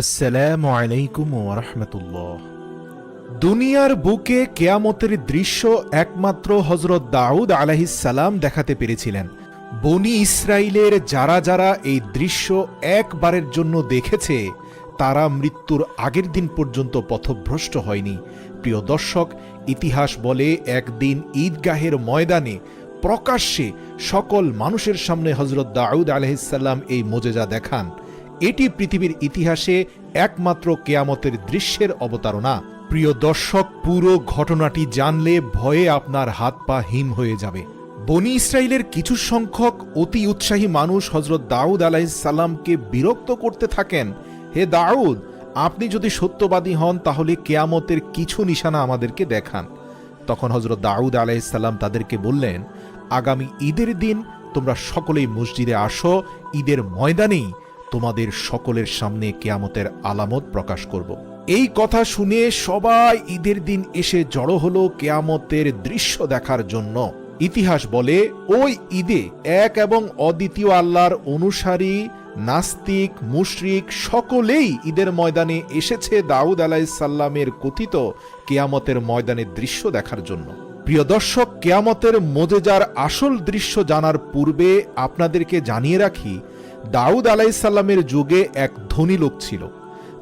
আসসালামু আলাইকুম ওরহমতুল্লাহ দুনিয়ার বুকে কেয়ামতের দৃশ্য একমাত্র হজরত দাউদ আলাহিসাল্লাম দেখাতে পেরেছিলেন। বনি ইসরায়েলের যারা যারা এই দৃশ্য একবারের জন্য দেখেছে, তারা মৃত্যুর আগের দিন পর্যন্ত পথভ্রষ্ট হয়নি। প্রিয় দর্শক, ইতিহাস বলে একদিন ঈদগাহের ময়দানে প্রকাশ্যে সকল মানুষের সামনে হজরত দাউদ আলহিসাল্লাম এই মোজেজা দেখান। এটি পৃথিবীর ইতিহাসে একমাত্র কেয়ামতের দৃশ্যের অবতারণা। প্রিয় দর্শক, পুরো ঘটনাটি জানলে ভয়ে আপনার হাত পা হিম হয়ে যাবে। বনি ইসরায়েলের কিছু সংখ্যক অতি উৎসাহী মানুষ হজরত দাউদ আলাইসাল্লামকে বিরক্ত করতে থাকেন। হে দাউদ, আপনি যদি সত্যবাদী হন, তাহলে কেয়ামতের কিছু নিশানা আমাদেরকে দেখান। তখন হজরত দাউদ আলাইসাল্লাম তাদেরকে বললেন, আগামী ঈদের দিন তোমরা সকলেই মসজিদে আসো, ঈদের ময়দানেই তোমাদের সকলের সামনে কেয়ামতের আলামত প্রকাশ করব। এই কথা শুনে সবাই ঈদের দিন এসে জড়ো হলো কেয়ামতের দৃশ্য দেখার জন্য। ইতিহাস বলে, ওই ঈদে এক এবং অদ্বিতীয় আল্লাহর অনুসারী, নাস্তিক, মুশরিক সকলেই ঈদের ময়দানে এসেছে দাউদ আলাইসাল্লামের কথিত কেয়ামতের ময়দানের দৃশ্য দেখার জন্য। প্রিয় দর্শক, কেয়ামতের মোজেজার আসল দৃশ্য জানার পূর্বে আপনাদেরকে জানিয়ে রাখি, দাউদ আলাইসাল্লামের যুগে এক ধনী লোক ছিল,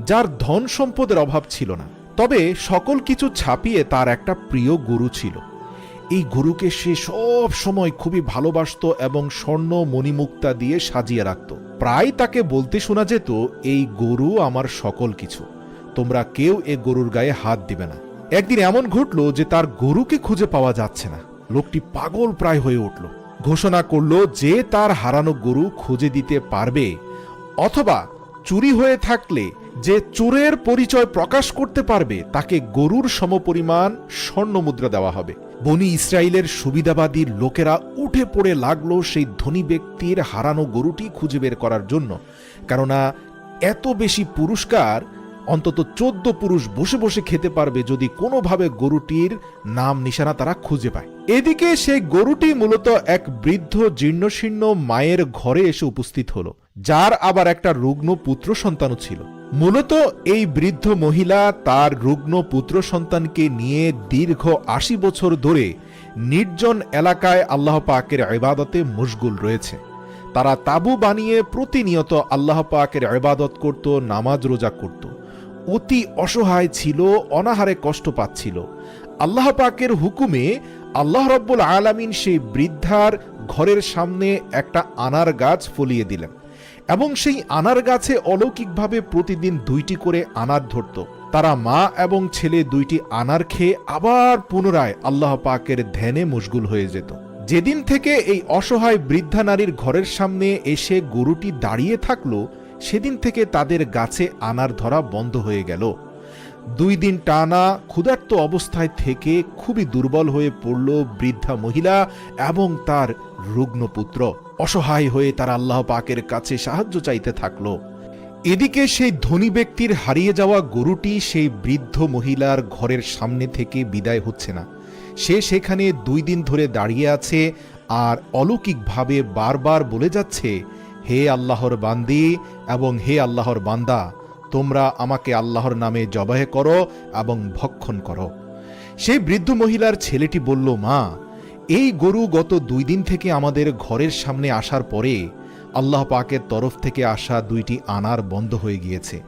যার ধন সম্পদের অভাব ছিল না। তবে সকল কিছু ছাপিয়ে তার একটা প্রিয় গুরু ছিল। এই গুরুকে সে সব সময় খুবই ভালোবাসত এবং স্বর্ণ মণিমুক্তা দিয়ে সাজিয়ে রাখত। প্রায় তাকে বলতে শোনা যেত, এই গরু আমার সকল কিছু। তোমরা কেউ এ গরুর গায়ে হাত দিবে না। একদিন এমন ঘটল যে তার গরুকে খুঁজে পাওয়া যাচ্ছে না। লোকটি পাগল প্রায় হয়ে উঠল। ঘোষণা করল যে তার হারানো গরু খুঁজে দিতে পারবে অথবা চুরি হয়ে থাকলে যে চোরের পরিচয় প্রকাশ করতে পারবে, তাকে গরুর সমপরিমাণ স্বর্ণ মুদ্রা দেওয়া হবে। বনি ইসরায়েলের সুবিধাবাদী লোকেরা উঠে পড়ে লাগল সেই ধনী ব্যক্তির হারানো গরুটি খুঁজে বের করার জন্য। কেননা এত বেশি পুরস্কার অন্তত চোদ্দ পুরুষ বসে বসে খেতে পারবে যদি কোনোভাবে গরুটির নাম নিশানা তারা খুঁজে পায়। এদিকে সেই গরুটি মূলত এক বৃদ্ধ জীর্ণশীর্ণ মায়ের ঘরে এসে উপস্থিত হলো, যার আবার একটা রুগ্ন পুত্র সন্তানও ছিল। মূলত এই বৃদ্ধ মহিলা তার রুগ্ন পুত্র সন্তানকে নিয়ে দীর্ঘ আশি বছর ধরে নির্জন এলাকায় আল্লাহ পাকের ইবাদতে মশগুল রয়েছে। তারা তাবু বানিয়ে প্রতিনিয়ত আল্লাহ পাকের ইবাদত করত, নামাজ রোজা করত। অতি অসহায় ছিল, অনাহারে কষ্ট পাচ্ছিল। আল্লাহ পাকের হুকুমে আল্লাহ রব্বুল আলামিন সেই বৃদ্ধার ঘরের সামনে একটা আনার গাছ ফলিয়ে দিলেন এবং সেই আনার গাছে অলৌকিকভাবে প্রতিদিন দুইটি করে আনার ধরত। তারা মা এবং ছেলে দুইটি আনার খেয়ে আবার পুনরায় আল্লাহ পাকের ধ্যানে মশগুল হয়ে যেত। যেদিন থেকে এই অসহায় বৃদ্ধা নারীর ঘরের সামনে এসে গরুটি দাঁড়িয়ে থাকল সেদিন থেকে তাদের গাছে আনার ধরা বন্ধ হয়ে গেল। দুই দিন টানা ক্ষুধার্ত অবস্থায় থেকে খুবই দুর্বল হয়ে পড়ল বৃদ্ধা মহিলা এবং তার রুগ্ন পুত্র অসহায় হয়ে তার আল্লাহ পাকের কাছে সাহায্য চাইতে থাকল। এদিকে সেই ধনী ব্যক্তির হারিয়ে যাওয়া গরুটি সেই বৃদ্ধ মহিলার ঘরের সামনে থেকে বিদায় হচ্ছে না। সে সেখানে দুই দিন ধরে দাঁড়িয়ে আছে আর অলৌকিকভাবে বারবার বলে যাচ্ছে হে আল্লাহর বান্দি এবং হে আল্লাহর বান্দা, তোমরা আমাকে আল্লাহর নামে জবাহে করো এবং ভক্ষণ করো। সেই বৃদ্ধ মহিলার ছেলেটি বলল, মা, এই গরু গত দুই দিন থেকে আমাদের ঘরের সামনে আসার পরে আল্লাহ পাকের তরফ থেকে আসা দুইটি আনার বন্ধ হয়ে গিয়েছে।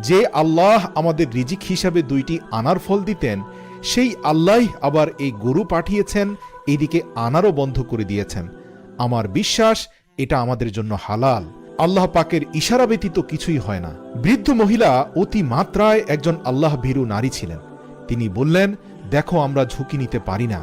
যে আল্লাহ আমাদের রিজিক হিসাবে দুইটি আনার ফল দিতেন, সেই আল্লাহ আবার এই গরু পাঠিয়েছেন, এদিকে আনারও বন্ধ করে দিয়েছেন। আমার বিশ্বাস এটা আমাদের জন্য হালাল। আল্লাহ পাকের ইশারা ব্যতীত কিছুই হয় না। বৃদ্ধ মহিলা অতি মাত্রায় একজন আল্লাহ ভীরু নারী ছিলেন। তিনি বললেন, দেখো, আমরা ঝুঁকি নিতে পারি না।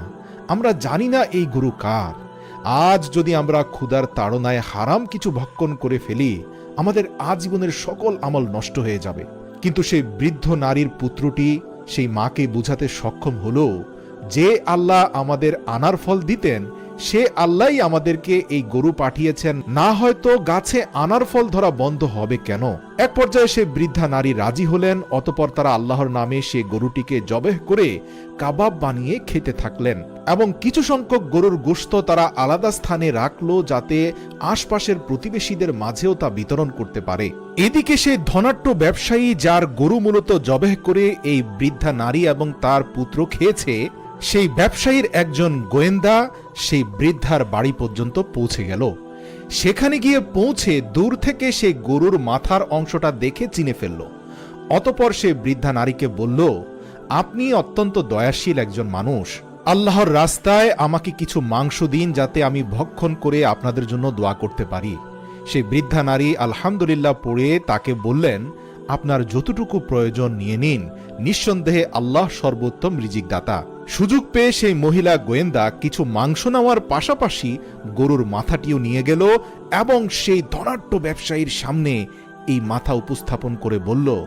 আমরা জানি না এই গরু কার। আজ যদি আমরা ক্ষুধার তাড়নায় হারাম কিছু ভক্ষণ করে ফেলি, আমাদের আজীবনের সকল আমল নষ্ট হয়ে যাবে। কিন্তু সেই বৃদ্ধ নারীর পুত্রটি সেই মাকে বুঝাতে সক্ষম হলো যে আল্লাহ আমাদের আনার ফল দিতেন সে আল্লাহই আমাদেরকে এই গরু পাঠিয়েছেন। না হয়তো গাছে আনার ফল ধরা বন্ধ হবে কেন? এক পর্যায়ে সে বৃদ্ধা নারী রাজি হলেন, অতপর তারা আল্লাহর নামে সে গরুটিকে জবেহ করে কাবাব বানিয়ে খেতে থাকলেন এবং কিছু সংখ্যক গরুর গোশত তারা আলাদা স্থানে রাখল যাতে আশপাশের প্রতিবেশীদের মাঝেও তা বিতরণ করতে পারে। এদিকে সে ধনাট্য ব্যবসায়ী যার গরু মূলত জবেহ করে এই বৃদ্ধা নারী এবং তার পুত্র খেয়েছে সেই ব্যবসায়ীর একজন গোয়েন্দা সেই বৃদ্ধার বাড়ি পর্যন্ত পৌঁছে গেল। সেখানে গিয়ে পৌঁছে দূর থেকে সে গরুর মাথার অংশটা দেখে চিনে ফেলল। অতপর সে বৃদ্ধা নারীকে বলল, আপনি অত্যন্ত দয়াশীল একজন মানুষ। আল্লাহর রাস্তায় আমাকে কিছু মাংস দিন যাতে আমি ভক্ষণ করে আপনাদের জন্য দোয়া করতে পারি। সেই বৃদ্ধা নারী আলহামদুলিল্লাহ পড়ে তাকে বললেন, আপনার যতটুকু প্রয়োজন নিয়ে নিন। নিঃসন্দেহে আল্লাহ সর্বোত্তম রিজিক দাতা সুযোগ পেয়ে সেই মহিলা গোয়েন্দা কিছু মাংস নেওয়ার পাশাপাশি গরুর মাথাটিও নিয়ে গেল এবং সেই ধনাট্য ব্যবসায়ীর সামনে এই মাথা উপস্থাপন করে বলল,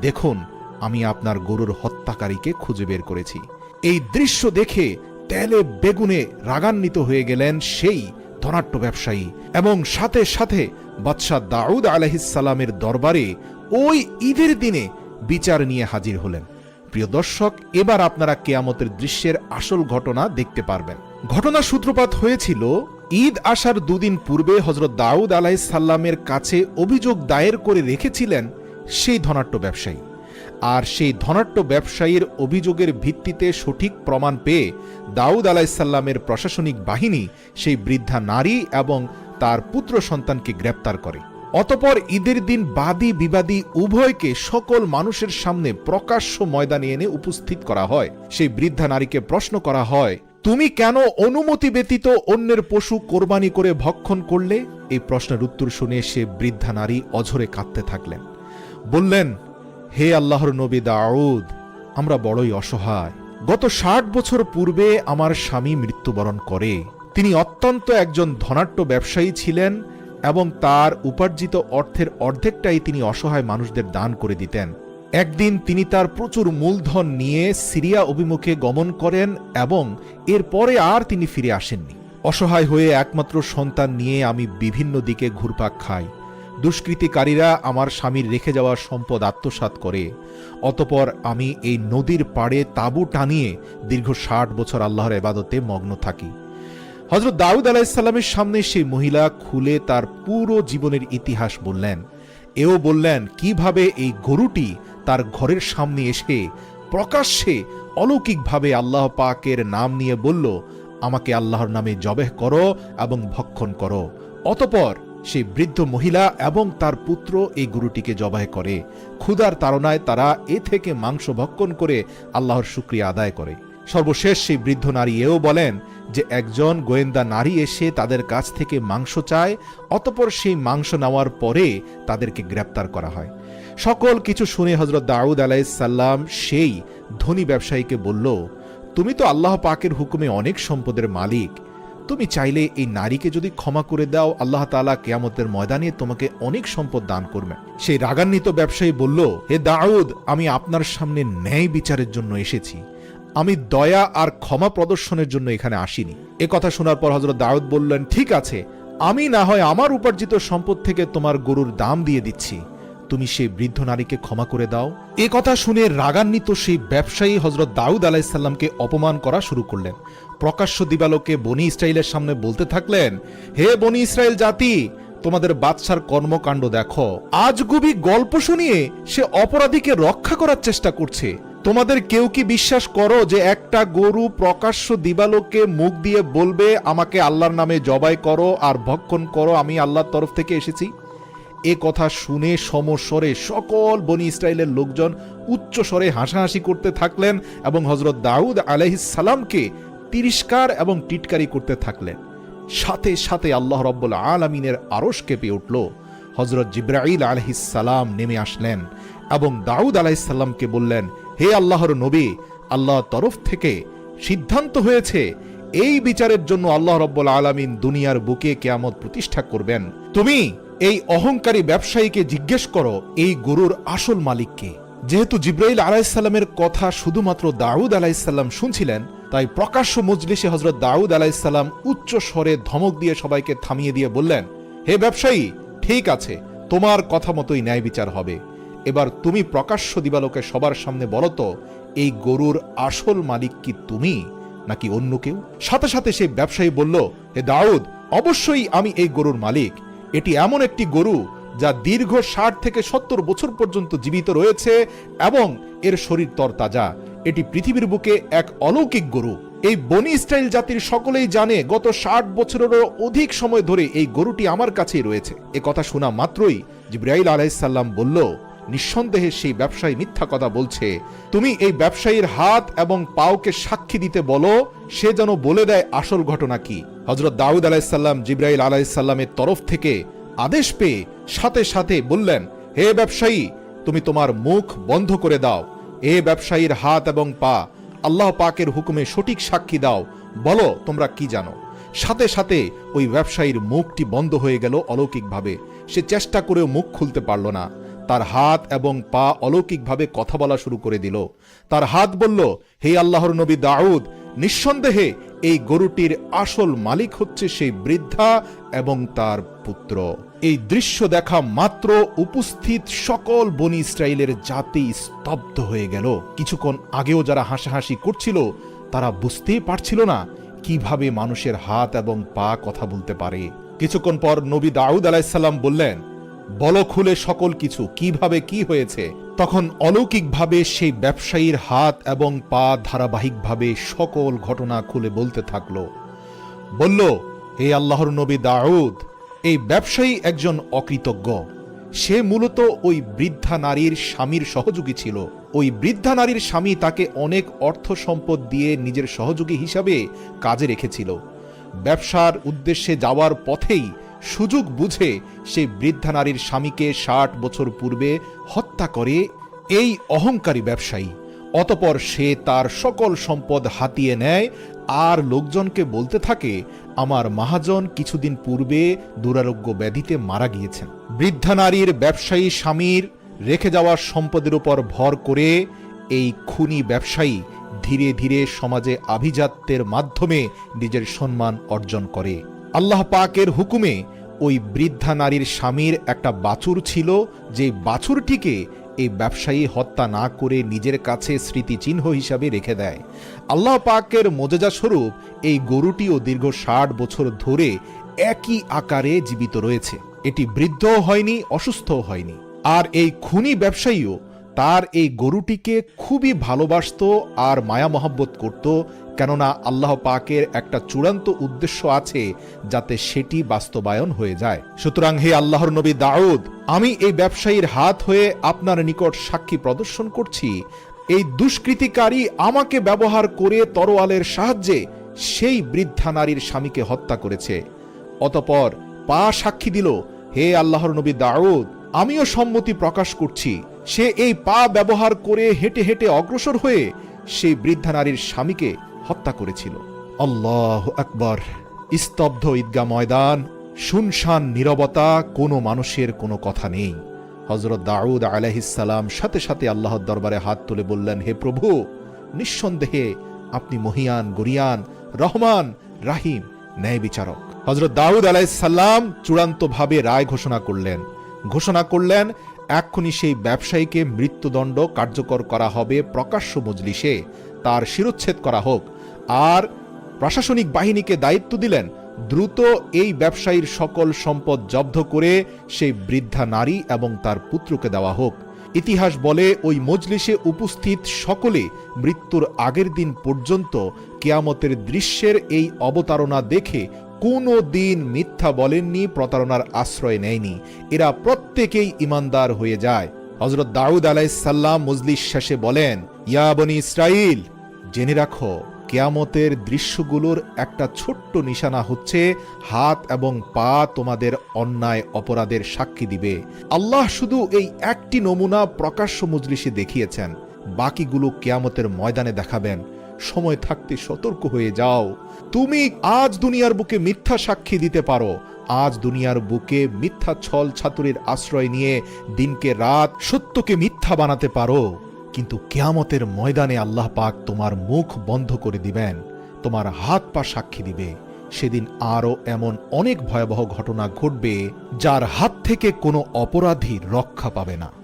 দেখুন, আমি আপনার গরুর হত্যাকারীকে খুঁজে বের করেছি। এই দৃশ্য দেখে তেলে বেগুনে রাগান্বিত হয়ে গেলেন সেই ধনাট্য ব্যবসায়ী এবং সাথে সাথে বাদশাহ দাউদ আলহিসাল্লামের দরবারে ওই ঈদের দিনে বিচার নিয়ে হাজির হলেন। প্রিয় দর্শক, এবার আপনারা কেয়ামতের দৃশ্যের আসল ঘটনা দেখতে পারবেন। ঘটনা সূত্রপাত হয়েছিল, ঈদ আসার দুদিন পূর্বে হজরত দাউদ আলাইসাল্লামের কাছে অভিযোগ দায়ের করে রেখেছিলেন সেই ধনাট্য ব্যবসায়ী। আর সেই ধনাট্য ব্যবসায়ীর অভিযোগের ভিত্তিতে সঠিক প্রমাণ পেয়ে দাউদ আলাইসাল্লামের প্রশাসনিক বাহিনী সেই বৃদ্ধা নারী এবং তার পুত্র সন্তানকে গ্রেপ্তার করে। অতপর ঈদের দিন বাদী বিবাদী উভয়কে সকল মানুষের সামনে প্রকাশ্য ময়দানে এনে উপস্থিত করা হয়। সেই বৃদ্ধা নারীকে প্রশ্ন করা হয়, তুমি কেন অনুমতি ব্যতীত অন্যের পশু কোরবানি করে ভক্ষণ করলে? এই প্রশ্নের উত্তর শুনে সে বৃদ্ধা নারী অঝরে কাঁদতে থাকলেন। বললেন, হে আল্লাহর নবী দাউদ, আমরা বড়ই অসহায়। গত ষাট বছর পূর্বে আমার স্বামী মৃত্যুবরণ করে। তিনি অত্যন্ত একজন ধনাট্য ব্যবসায়ী ছিলেন এবং তার উপার্জিত অর্থের অর্ধেকটাই তিনি অসহায় মানুষদের দান করে দিতেন। একদিন তিনি তার প্রচুর মূলধন নিয়ে সিরিয়া অভিমুখে গমন করেন এবং এরপরে আর তিনি ফিরে আসেননি। অসহায় হয়ে একমাত্র সন্তান নিয়ে আমি বিভিন্ন দিকে ঘুরপাক খাই। দুষ্কৃতিকারীরা আমার স্বামীর রেখে যাওয়া সম্পদ আত্মসাৎ করে। অতপর আমি এই নদীর পাড়ে তাঁবু টানিয়ে দীর্ঘ ষাট বছর আল্লাহর এবাদতে মগ্ন থাকি। হজরত দাউদ আলাইসাল্লামের সামনে সেই মহিলা খুলে তার পুরো জীবনের ইতিহাস বললেন। এও বললেন, কীভাবে এই গরুটি তার ঘরের সামনে এসে প্রকাশ্যে অলৌকিকভাবে আল্লাহ পাকের নাম নিয়ে বলল, আমাকে আল্লাহর নামে জবেহ করো এবং ভক্ষণ করো অতপর সেই বৃদ্ধ মহিলা এবং তার পুত্র এই গরুটিকে জবাই করে। ক্ষুধার তাড়নায় তারা এ থেকে মাংস ভক্ষণ করে আল্লাহর শুক্রিয়া আদায় করে। সর্বশেষ সেই বৃদ্ধ নারী এও বলেন যে একজন গোয়েন্দা নারী এসে তাদের কাছ থেকে মাংস চায়, অতপর সেই মাংস নেওয়ার পরে তাদেরকে গ্রেপ্তার করা হয়। সকল কিছু শুনে হজরত দাউদ আলাইসাল্লাম সেই ধনী ব্যবসায়ীকে বলল, তুমি তো আল্লাহ পাকের হুকুমে অনেক সম্পদের মালিক। তুমি চাইলে এই নারীকে যদি ক্ষমা করে দাও, আল্লাহ তালা কেয়ামতের ময়দানে তোমাকে অনেক সম্পদ দান করবে। সেই রাগান্বিত ব্যবসায়ী বলল, হে দাউদ, আমি আপনার সামনে ন্যায় বিচারের জন্য এসেছি। আমি দয়া আর ক্ষমা প্রদর্শনের জন্য এখানে আসিনি। এ কথা শোনার পর হজরত দাউদ বললেন, ঠিক আছে, আমি না হয় আমার উপার্জিত সম্পদ থেকে তোমার গরুর দাম দিয়ে দিচ্ছি। তুমি সেই বৃদ্ধ নারীকে ক্ষমা করে দাও। এ কথা শুনে রাগান্বিত সেই ব্যবসায়ী হজরত দাউদ আলাইসাল্লামকে অপমান করা শুরু করলেন। প্রকাশ্য দিবালোকে বনি ইসরায়েলের সামনে বলতে থাকলেন, হে বনি ইসরায়েল জাতি, তোমাদের বাদশার কর্মকাণ্ড দেখো। আজগুবি গল্প শুনিয়ে সে অপরাধীকে রক্ষা করার চেষ্টা করছে। তোমাদের কেউ কি বিশ্বাস করো যে একটা গরু প্রকাশ্য দিবালোকে মুখ দিয়ে বলবে, আমাকে আল্লাহর নামে জবাই করো আর ভক্ষণ করো, আমি আল্লাহর তরফ থেকে এসেছি এ কথা শুনে সমস্বরে সকল বনি ইসরায়েলের লোকজন উচ্চ স্বরে হাসাহাসি করতে থাকলেন এবং হজরত দাউদ আলহিসাল্লামকে তিরস্কার এবং টিটকারি করতে থাকলেন। সাথে সাথে আল্লাহ রব্বুল আলমিনের আরস কেঁপে উঠল। হজরত জিব্রাইল আলহিসাল্লাম নেমে আসলেন এবং দাউদ আলাইসাল্লামকে বললেন হে আল্লাহর নবী আল্লাহ তরফ থেকে সিদ্ধান্ত হয়েছে, এই বিচারের জন্য আল্লাহ রব্বুল আলমিন দুনিয়ার বুকে কেয়ামত প্রতিষ্ঠা করবেন। তুমি এই অহংকারী ব্যবসায়ীকে জিজ্ঞেস করো, এই গরুর আসল মালিককে যেহেতু জিব্রাইল আলাইসাল্লামের কথা শুধুমাত্র দাউদ আলাইসাল্লাম শুনছিলেন, তাই প্রকাশ্য মজলিসে হজরত দাউদ আলাইসাল্লাম উচ্চ স্বরে ধমক দিয়ে সবাইকে থামিয়ে দিয়ে বললেন, হে ব্যবসায়ী, ঠিক আছে, তোমার কথা মতোই ন্যায় বিচার হবে। এবার তুমি প্রকাশ্য দিবালোকে সবার সামনে বলো তো, এই গরুর আসল মালিক কি তুমি, নাকি অন্য কেউ? সাথে সাথে সেই ব্যবসায়ী বলল, হে দাউদ, অবশ্যই আমি এই গরুর মালিক। এটি এমন একটি গরু যা দীর্ঘ ষাট থেকে সত্তর বছর পর্যন্ত জীবিত রয়েছে এবং এর শরীর তরতাজা। এটি পৃথিবীর বুকে এক অলৌকিক গরু। এই বনি স্টাইল জাতির সকলেই জানে, গত ষাট বছরেরও অধিক সময় ধরে এই গরুটি আমার কাছেই রয়েছে। এ কথা শোনা মাত্রই জিব্রাইল আলাইসাল্লাম বলল নিঃসন্দেহে সেই ব্যবসায়ী মিথ্যা কথা বলছে। তুমি এই ব্যবসায়ীর হাত এবং পাওকে সাক্ষী দিতে বলো, সে যেন বলে দেয় আসল ঘটনা কি। হজরত দাউদ আলাইসাল্লাম জিব্রাইল আলাইসাল্লামের তরফ থেকে আদেশ পেয়ে সাথে সাথে বললেন, হে ব্যবসায়ী, তুমি তোমার মুখ বন্ধ করে দাও। এ ব্যবসায়ীর হাত এবং পা আল্লাহ পাকের হুকুমে সঠিক সাক্ষী দাও। বলো, তোমরা কি জানো? সাথে সাথে ওই ব্যবসায়ীর মুখটি বন্ধ হয়ে গেল অলৌকিকভাবে। সে চেষ্টা করেও মুখ খুলতে পারল না। তার হাত এবং পা অলৌকিকভাবে কথা বলা শুরু করে দিল। তার হাত বলল, হে আল্লাহর নবী দাউদ, নিঃসন্দেহে এই গরুটির আসল মালিক হচ্ছে সেই বৃদ্ধা এবং তার পুত্র। এই দৃশ্য দেখা মাত্র উপস্থিত সকল বনি ইসরায়েলের জাতি স্তব্ধ হয়ে গেল। কিছুক্ষণ আগেও যারা হাসাহাসি করছিল, তারা বুঝতেই পারছিল না কীভাবে মানুষের হাত এবং পা কথা বলতে পারে। কিছুক্ষণ পর নবী দাউদ আলাইসাল্লাম বললেন বলো খুলে সকল কিছু, কীভাবে কি হয়েছে? তখন অলৌকিকভাবে সেই ব্যবসায়ীর হাত এবং পা ধারাবাহিকভাবে সকল ঘটনা খুলে বলতে থাকল। বলল, হে আল্লাহর নবী দাউদ, এই ব্যবসায়ী একজন অকৃতজ্ঞ। সে মূলত ওই বৃদ্ধা নারীর স্বামীর সহযোগী ছিল। ওই বৃদ্ধা নারীর স্বামী তাকে অনেক অর্থ সম্পদ দিয়ে নিজের সহযোগী হিসাবে কাজে রেখেছিল। ব্যবসার উদ্দেশ্যে যাওয়ার পথেই সুযোগ বুঝে সেই বৃদ্ধা নারীর স্বামীকে ষাট বছর পূর্বে হত্যা করে এই অহংকারী ব্যবসায়ী। অতপর সে তার সকল সম্পদ হাতিয়ে নেয় আর লোকজনকে বলতে থাকে, আমার মহাজন কিছুদিন পূর্বে দুরারোগ্য ব্যাধিতে মারা গিয়েছেন। বৃদ্ধা নারীর ব্যবসায়ী স্বামীর রেখে যাওয়া সম্পদের উপর ভর করে এই খুনি ব্যবসায়ী ধীরে ধীরে সমাজে আভিজাত্যের মাধ্যমে নিজের সম্মান অর্জন করে। আল্লাহ পাকের হুকুমে ওই বৃদ্ধা নারীর স্বামীর একটা বাছুর ছিল, যে বাছুরটিকে এই ব্যবসায়ী হত্যা না করে নিজের কাছে স্মৃতিচিহ্ন হিসাবে রেখে দেয়। আল্লাহ পাকের মোজেজা স্বরূপ এই গরুটিও দীর্ঘ ষাট বছর ধরে একই আকারে জীবিত রয়েছে। এটি বৃদ্ধও হয়নি, অসুস্থও হয়নি। আর এই খুনি ব্যবসায়ীও তার এই গরুটিকে খুবই ভালোবাসত আর মায়া মহব্বত করত, কেননা আল্লাহ পাকের একটা চূড়ান্ত উদ্দেশ্য আছে যাতে সেটি বাস্তবায়ন হয়ে যায়। সুতরাং হে আল্লাহর নবী দাউদ, আমি এই ব্যবসায়ীর হাত হয়ে আপনার নিকট সাক্ষী প্রদর্শন করছি। এই দুষ্কৃতিকারী আমাকে ব্যবহার করে তরোয়ালের সাহায্যে সেই বৃদ্ধা নারীর স্বামীকে হত্যা করেছে। অতপর পা সাক্ষী দিল, হে আল্লাহর নবী দাউদ, আমিও সম্মতি প্রকাশ করছি। সে এই পা ব্যবহার করে হেঁটে হেঁটে অগ্রসর হয়ে সেই বৃদ্ধা নারীর স্বামীকে হত্যা করেছিল। আল্লাহ আকবর। স্তব্ধ ঈদগা ময়দান, শুনশান নীরবতা কোনো মানুষের কোনো কথা নেই। হজরত দাউদ আলাইহিসাল্লাম সাথে সাথে আল্লাহর দরবারে হাত তুলে বললেন, হে প্রভু, নিঃসন্দেহে আপনি মহিয়ান, গরিয়ান, রহমান, রাহিম ন্যায় বিচারক হজরত দাউদ আলাইসাল্লাম চূড়ান্তভাবে রায় ঘোষণা করলেন। ঘোষণা করলেন এক্ষুনি সেই ব্যবসায়ীকে মৃত্যুদণ্ড কার্যকর করা হবে প্রকাশ্য মজলিসে। তার শিরোচ্ছেদ করা হোক। আর প্রশাসনিক বাহিনীকে দায়িত্ব দিলেন দ্রুত এই ব্যবসায়ীর সকল সম্পদ জব্দ করে সেই বৃদ্ধা নারী এবং তার পুত্রকে দেওয়া হোক। ইতিহাস বলে ওই মজলিসে উপস্থিত সকলে মৃত্যুর আগের দিন পর্যন্ত কেয়ামতের দৃশ্যের এই অবতারণা দেখে কোনো দিন মিথ্যা বলেননি, প্রতারণার আশ্রয় নেয়নি। এরা প্রত্যেকেই ইমানদার হয়ে যায়। হজরত দাউদ আলাইসাল্লাম মজলিস শেষে বলেন, ইয়া বনি ইসরাইল জেনে রাখো, কেয়ামতের দৃশ্যগুলোর একটা ছোট্ট নিশানা হচ্ছে, হাত এবং পা তোমাদের অন্যায় অপরাধের সাক্ষী দিবে। আল্লাহ শুধু এই একটি নমুনা প্রকাশ্য মজলিসে দেখিয়েছেন। বাকিগুলো কেয়ামতের ময়দানে দেখাবেন। সময় থাকতে সতর্ক হয়ে যাও। তুমি আজ দুনিয়ার বুকে মিথ্যা সাক্ষী দিতে পারো। আজ দুনিয়ার বুকে মিথ্যা ছল ছাতুরের আশ্রয় নিয়ে দিনকে রাত সত্যকে মিথ্যা বানাতে পারো। কিন্তু কেয়ামতের ময়দানে আল্লাহ পাক তোমার মুখ বন্ধ করে দিবেন। তোমার হাত পা সাক্ষী দিবে। সেদিন আরও এমন অনেক ভয়াবহ ঘটনা ঘটবে যার হাত থেকে কোনো অপরাধী রক্ষা পাবে না।